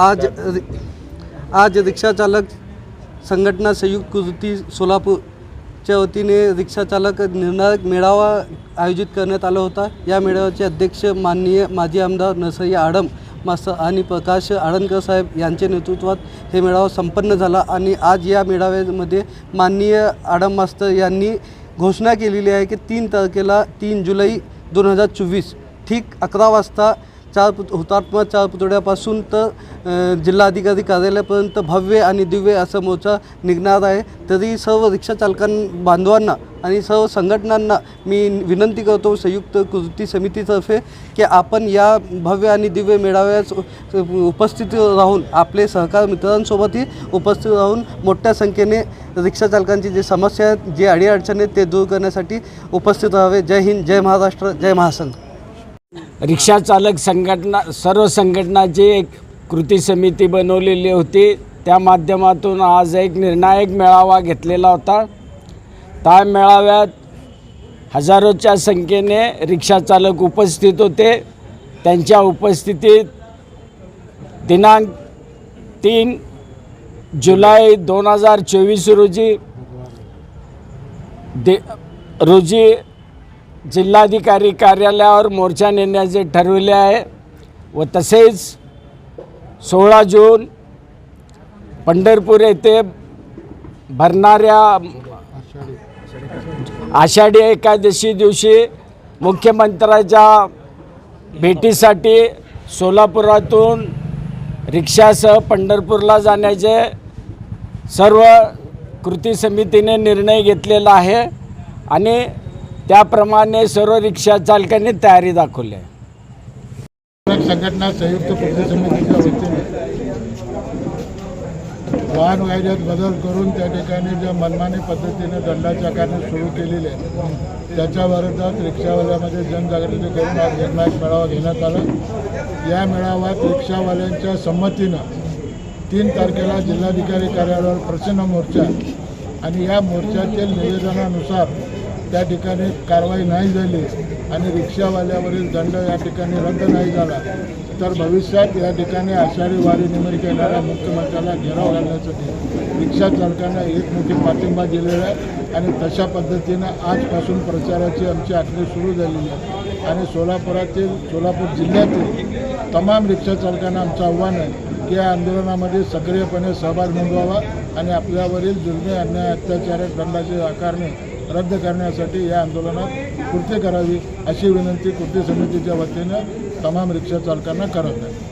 आज आज रिक्षाचालक संघटना संयुक्त कृती सोलापूरच्या वतीने रिक्षाचालक निर्णायक मेळावा आयोजित करण्यात आला होता. या मेळाव्याचे अध्यक्ष माननीय माजी आमदार नरसय्य आडम मास्तर आणि प्रकाश आळंदकर साहेब यांच्या नेतृत्वात हे मेळावा संपन्न झाला आणि आज या मेळाव्यामध्ये माननीय आडम मास्तर यांनी घोषणा केलेली आहे की तीन तारखेला तीन जुलै दोन हजार चोवीस ठीक अकरा वाजता चार पुत हुतात्मा चार पुतळ्यापासून तर जिल्हाधिकारी कार्यालयापर्यंत भव्य आणि दिव्य असा मोर्चा निघणार आहे. तरी सर्व रिक्षाचालकां बांधवांना आणि सर्व संघटनांना मी विनंती करतो संयुक्त कृती समितीतर्फे की आपण या भव्य आणि दिव्य मेळाव्यास उपस्थित राहून आपले सहकार मित्रांसोबतही उपस्थित राहून मोठ्या संख्येने रिक्षाचालकांची जे समस्या आहेत जे अडीअडचणी आहेत ते दूर करण्यासाठी उपस्थित राहावे. जय हिंद जय महाराष्ट्र जय महासंघ. रिक्षा चालक संघटना सर्व संघटनाची एक कृती समिती बनवलेली होती. त्या माध्यमातून आज एक निर्णायक मेळावा घेतलेला होता. त्या मेळाव्यात हजारोच्या संख्येने रिक्षाचालक उपस्थित होते. त्यांच्या उपस्थितीत दिनांक तीन जुलै दोन हजार चोवीस रोजी दे रोजी जिल्हाधिकारी कार्यालयावर मोर्चा नेण्याचे ठरविले आहे व तसेच सोळा जून पंढरपूर येथे भरणाऱ्या आषाढी एकादशी दिवशी मुख्यमंत्र्याच्या भेटीसाठी सोलापुरातून रिक्षासह पंढरपूरला जाण्याचे सर्व कृती समितीने निर्णय घेतलेला आहे आणि त्याप्रमाणे सर्व रिक्षा चालकांनी तयारी दाखवली आहे. संघटना संयुक्त कृती समितीच्या वतीने वाहन कायद्यात बदल करून त्या ठिकाणी ज्या मनमानी पद्धतीने दंडाच्या आकारणी सुरू केलेली आहे त्याच्या विरोधात रिक्षावाल्यामध्ये जनजागृती करून आज निर्णायक मेळावा घेण्यात आला. या मेळाव्यात रिक्षावाल्यांच्या संमतीनं तीन तारखेला जिल्हाधिकारी कार्यालयावर प्रसन्न मोर्चा आणि या मोर्चातील निवेदनानुसार त्या ठिकाणी कारवाई नाही झाली आणि रिक्षावाल्यावरील दंड या ठिकाणी रद्द नाही झाला तर भविष्यात या ठिकाणी आषाढी वारी निमित्त येणाऱ्या मुख्यमंत्र्याला घेराव घालण्यासाठी रिक्षा चालकांना एक मोठी पाठिंबा दिलेला आहे आणि तशा पद्धतीनं आजपासून प्रचाराची आमची आखणी सुरू झालेली आहे. आणि सोलापुरातील सोलापूर जिल्ह्यातील तमाम रिक्षा चालकांना आमचं आव्हान आहे की या आंदोलनामध्ये सक्रियपणे सहभाग नोंदवावा आणि आपल्यावरील जुलमी अन्याय अत्याचार दंडाची आकारणी रद्द करण्यासाठी या आंदोलनात कृती करावी अशी विनंती कृती समितीच्या वतीनं तमाम रिक्षा चालकांना करत आहे.